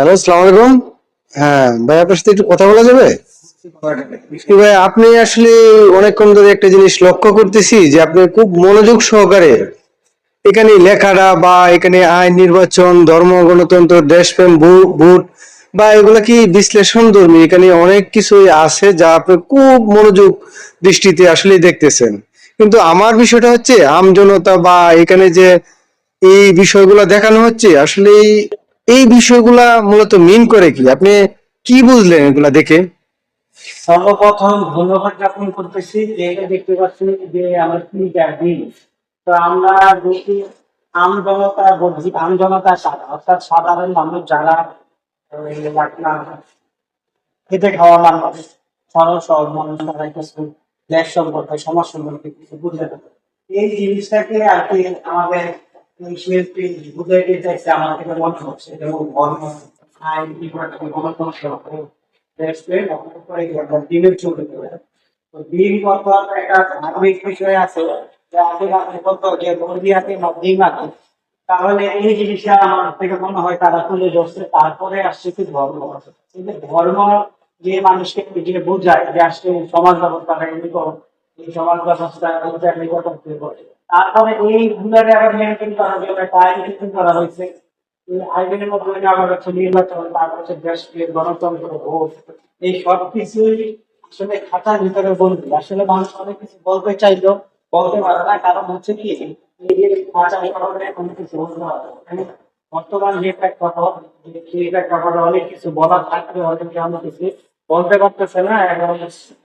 Hello সালাম আলাইকুম। হ্যাঁ ভাই আপনার সাথে একটু কথা বলা যাবে? ভাই। আপনি আসলে অনেকক্ষণ ধরে একটা জিনিস লক্ষ্য করতেছি যে আপনি খুব মনোযোগ সহকারে এখানে লেখাটা বা এখানে আইন নির্বাচন ধর্ম গণতন্ত্র দেশপ্রেম ভোট বা এগুলা কি বিশ্লেষণ ধর্মী? এখানে অনেক কিছুই আছে যা আপনি খুব মনোযোগ দৃষ্টিতে আসলে দেখতেছেন। কিন্তু আমার বিষয়টা হচ্ছে আমজনতা বা এখানে যে এই বিষয়গুলো দেখানো হচ্ছে আসলে এই- বিষয়গুলা মূলত মিন করে কি? আপনি কি বুঝলেন এগুলা দেখে? সর্বপ্রথম ধন্যবাদ জ্ঞাপন করতেছি যে এটা দেখতে পাচ্ছি যে আমার তিনটা দিন। তো আমরা দেখি আমজনতা বলছি আমজনতা অর্থাৎ সাধারণ মানুষ যারা খেতে খাওয়া মানুষ সরল সরল মানুষ তারা কিছু দেশ সম্পর্কে, সমাজ সম্পর্কে কিছু বুঝে এই জিনিসটাকে আর কি আমাদের তাহলে এই জিনিসটা আমার থেকে মনে হয় তারা তুলে ধরছে, তারপরে আসছে কি ধর্ম? কিন্তু ধর্ম যে মানুষকে যে বোঝায় যে আসলে সমাজ ব্যবস্থাটা এই সমাজ ব্যবস্থা তারপরে এই গুলারে আবার মেনটেন করার জন্য একটা আইন করা হয়েছে, এই আইনের মধ্যে আবার হচ্ছে নির্বাচন, তারপর হচ্ছে দেশকে গণতন্ত্র, ভোট, এই সব কিছুই আসলে খাতার ভিতরে বলবে আসলে মানুষ অনেক কিছু বলতে চাইলেও বলতে পারে না, কারণ হচ্ছে কি। মানে বর্তমান যে প্রেক্ষাপট যে প্রেক্ষাপটে অনেক কিছু বলা থাকলে হয়তো কি আমরা কিছু বলতে পারতেছে না এবং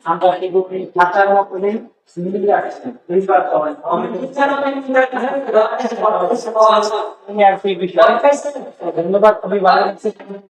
আমরা কিন্তু খাতার মতনে মিলিয়ে রাখছি নির্বাচন অনেক কিছু। এই আর কি বিষয়। ধন্যবাদ খুবই ভালো